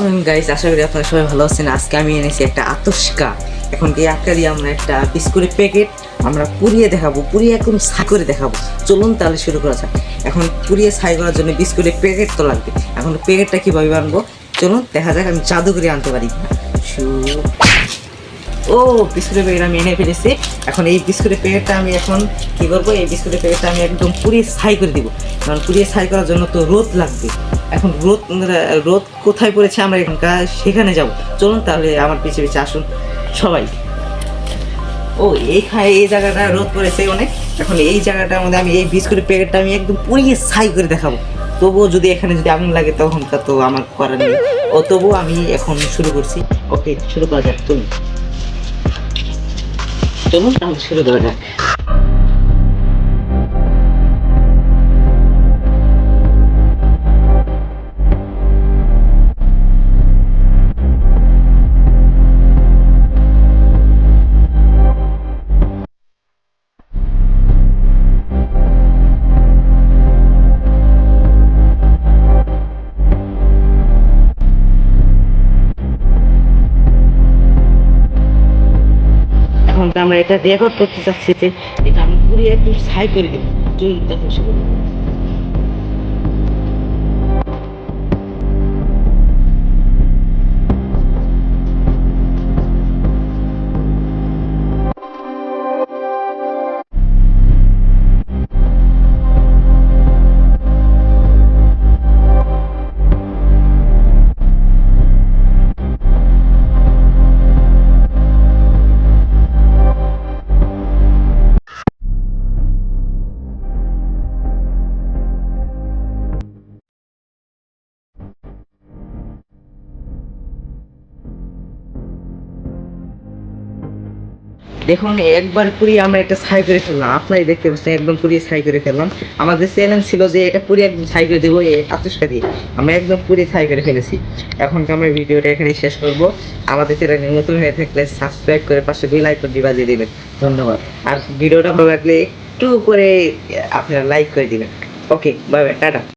আসসালামু গাইস আশা করি আপনারা সবাই ভালো আছেন। আজকে আমি এনেছি একটা আতস্কা এখন এই আটকা দিয়ে আমরা একটা বিস্কুটের প্যাকেট আমরা পুড়িয়ে দেখাবো। পুড়িয়ে একদম ছাই করে দেখাবো। চলুন তাহলে শুরু করা যাক। এখন পুড়িয়ে ছাই করার জন্য বিস্কুটের প্যাকেট তো লাগবে। এখন প্যাকেটটা কীভাবে আনব চলুন, দেখা যাক আমি জাদু করে আনতে পারি ও, বিস্কুটের প্যাকেট আমি এনে ফেলেছি। এখন এই বিস্কুটের প্যাকেটটা আমি এখন কি করব এই বিস্কুটের প্যাকেটটা আমি একদম পুড়িয়ে ছাই করে দিব। কারণ পুড়িয়ে ছাই করার জন্য তো রোদ লাগবে। এখন রোদ রোদ কোথায় পড়েছে আমরা এখানকার, সেখানে যাব। চলুন তাহলে আমার পিছিয়ে পিছিয়ে আসুন সবাই। ও এইখানে এই জায়গাটা রোদ পড়েছে অনেক। এখন এই জায়গাটার মধ্যে আমি এই বিস্কুটের প্যাকেটটা আমি একদম পুড়িয়ে ছাই করে দেখাবো। তবুও যদি এখানে যদি আগুন লাগে তখন তা আমার করার নেই। ও, তবুও আমি এখন শুরু করছি। ওকে, শুরু করা যাক, চলুন। চলুন, তাহলে শুরু করা যাক। এখন আমরা এটা রেকর্ড করতে চাচ্ছি যে এটা আমি পুরিয়ে একটু সাই করে দেবো। চলুন তাহলে দেখুন, একবার পুরিয়ে আমরা একটা ছাই করে ফেললাম। আপনারাই দেখতে পাচ্ছেন, একদম পুরিয়ে ছাই করে ফেললাম। আমাদের চ্যালেঞ্জ ছিল যে এটা পুরিয়ে একদম ছাই করে দেবো, এই আতুষকা দিয়ে আমরা একদম পুরিয়ে ছাই করে ফেলেছি। এখন আমরা ভিডিওটা এখানে শেষ করব? আমাদের চ্যানেলে নতুন হয়ে থাকলে সাবস্ক্রাইব করে পাশে বেল দিবা দিয়ে দিবেন। ধন্যবাদ। আর ভিডিওটা ভালো লাগলে একটু করে আপনারা লাইক করে দিবেন। Okay bye bye tata.